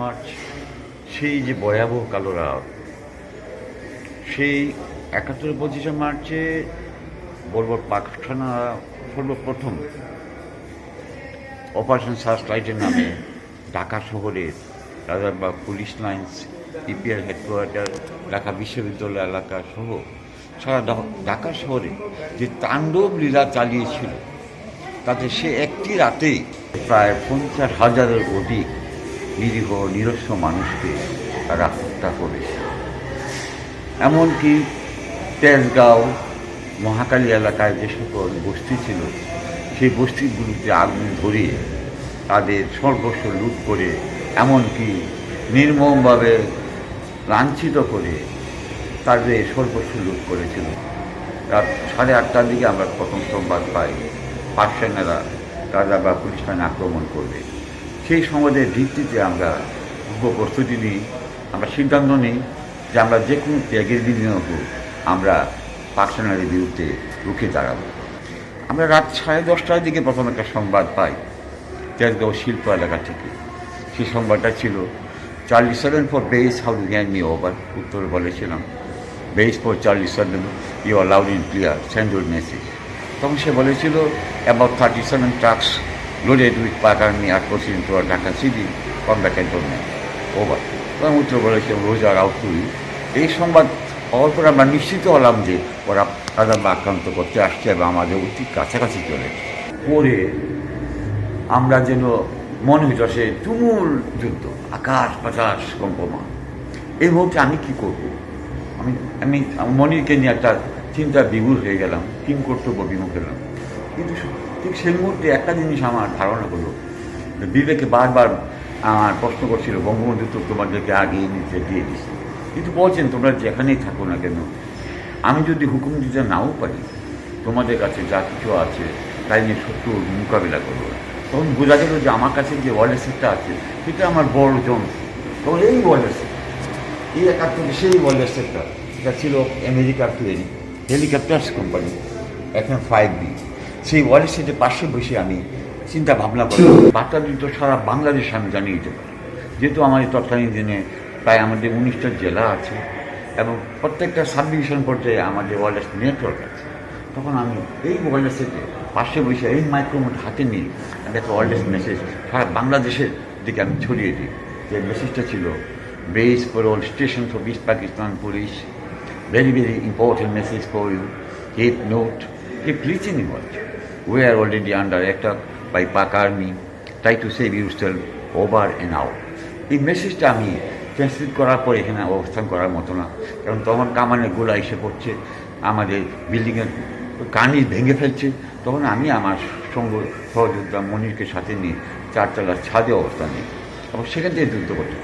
March. সেই যে ভয়াবহ কালো রাত, সেই একাত্তর পঁচিশে মার্চে বর্বর পাকখানা সর্বপ্রথম অপারেশন সার্চলাইটের নামে ঢাকা শহরের Rajarbagh police lines EPR headquarter, Dhaka বিশ্ববিদ্যালয় এলাকা সহ সারা ঢাকা শহরে যে তাণ্ডব লীলা চালিয়েছিল, তাতে সে একটি রাতেই প্রায় পঞ্চাশ হাজারের অধিক নিরীহ নিরস্ব মানুষকে তারা হত্যা করেছে এমনকি তেজগাঁও মহাকালী এলাকায় যে সকল বস্তি ছিল, সেই বস্তিগুলিতে আগুন ধরিয়ে তাদের সর্বস্ব লুট করে, এমনকি নির্মমভাবে লাঞ্ছিত করে তাদের সর্বস্ব লুট করেছিল। রাত সাড়ে আটটার দিকে আমরা প্রথম সংবাদ পাই পাক সেনারা রাজা বা পুলিশ আক্রমণ করবে। সেই সংবাদের ভিত্তিতে আমরা প্রস্তুতি নিই, আমরা সিদ্ধান্ত নিই যে আমরা যে কোনো ত্যাগের বিনিময় হোক আমরা পাক সেনার বিরুদ্ধে রুখে দাঁড়াবো। আমরা রাত সাড়ে দশটার দিকে প্রথম একটা সংবাদ পাই, তেজগাঁও শিল্প এলাকা থেকে। সেই সংবাদটা ছিল, Charlie seven for base, how hand me over? উত্তরে বলেছিলাম, base for Charlie seven you loud in clear, send your message. তখন সে বলেছিল, about thirty seven trucks with Pak army are proceeding to Dhaka city come back cantonment over তখন উত্তর বলেছে রোজ two এই সংবাদ পাওয়ার পর আমরা নিশ্চিত হলাম যে ওরা তাদের আক্রান্ত করতে আসছে এবং আমাদের অতি কাছাকাছি চলে পরে আমরা যেন মনে হইত সে তুমুল যুদ্ধ আকাশ বাতাস কম্পমান এই মুহূর্তে আমি কি করব আমি আমি মনিরকে নিয়ে একটা চিন্তা বিভুর হয়ে গেলাম কিম কর্তব্য বিমুখ হলাম কিন্তু ঠিক সেই মুহূর্তে একটা জিনিস আমার ধারণা হলো বিবেকে বারবার আমার প্রশ্ন করছিল, বঙ্গবন্ধু তো তোমাদেরকে আগে নিচে দিয়ে দিছে কিন্তু বলছেন, তোমরা যেখানেই থাকো না কেন? আমি যদি হুকুম দিতে নাও পারি, তোমাদের কাছে যা কিছু আছে, তাই নিয়ে শত্রুর মোকাবিলা করব। তখন বোঝা গেল যে আমার কাছে যে ওয়ারলেসেরটা আছে, সেটা আমার বড় জন। তখন এই ওয়ারলেসের এই একাত্তরে সেই ওয়ারলেসেরটা এটা ছিল আমেরিকার তৈরি হেলিকপ্টার্স কোম্পানি এখন ফাইভ বি। সেই ওয়ারলেসের পাশে বসে আমি চিন্তা ভাবনা করি। বার্তা দিত সারা বাংলাদেশ আমি জানিয়ে দিতে পারি যেহেতু আমাদের তৎকালীন দিনে প্রায় আমাদের উনিশটা জেলা আছে এবং প্রত্যেকটা সাব ডিভিশন পর্যায়ে আমাদের ওয়ারলেস নেটওয়ার্ক আছে। তখন আমি এই ওয়ারলেসেতে পাশে বসে এই মাইক্রোমোট হাতে নিয়ে আমি একটা ওয়ারলেস মেসেজ সারা বাংলাদেশের দিকে আমি ছড়িয়ে দিই। যে মেসেজটা ছিল base for all station for বিস Pakistan police very very important message for you keep note keep listening what we are already under attack by Pak army. Try to save yourself over and out. এই মেসেজটা আমি translate করার পর এখানে অবস্থান করার মতো না। কারণ তখন কামানের গোলা এসে পড়ছে, আমাদের বিল্ডিংয়ের কানি ভেঙে ফেলছে। তখন আমি আমার সঙ্গ সহযোগিতা মনিরকে সাথে নিয়ে চারতলার ছাদে অবস্থান নিই। এবং সেখান থেকে যুদ্ধ করতে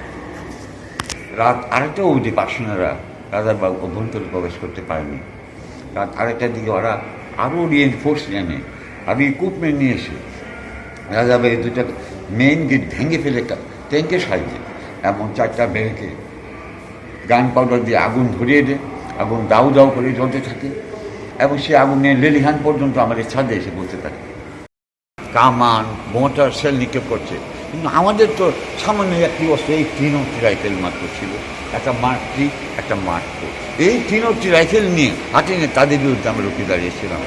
রাত আরেকটা অবধি পার্সোনারা রাজারবাগ অভ্যন্তরে প্রবেশ করতে পারেনি। রাত আরেকটার দিকে ওরা আরও রিএনফোর্স এনে আরও ইকুইপমেন্ট নিয়ে এসে রাজাবাগের দুটা মেইন গেট ভেঙে ফেলে ট্যাঙ্কের সাহায্যে এমন চারটা ব্যাংকে গান পাউডার দিয়ে আগুন ধরিয়ে দেয় আগুন দাউ দাউ করে জ্বলতে থাকে এবং সে আগুনে লেলিহান পর্যন্ত আমাদের ছাদে এসে বলতে থাকে। কামান, মোটর সেল নিক্ষেপ করছে। কিন্তু আমাদের তো সামান্য একটি অস্ত্র, এই তিনটি রাইফেল মাত্র ছিল। একটা মার্ক থ্রি একটা মার্ক এই তিনটি রাইফেল নিয়ে হাতে নিয়ে তাদের বিরুদ্ধে আমরা রুখে দাঁড়িয়েছিলাম।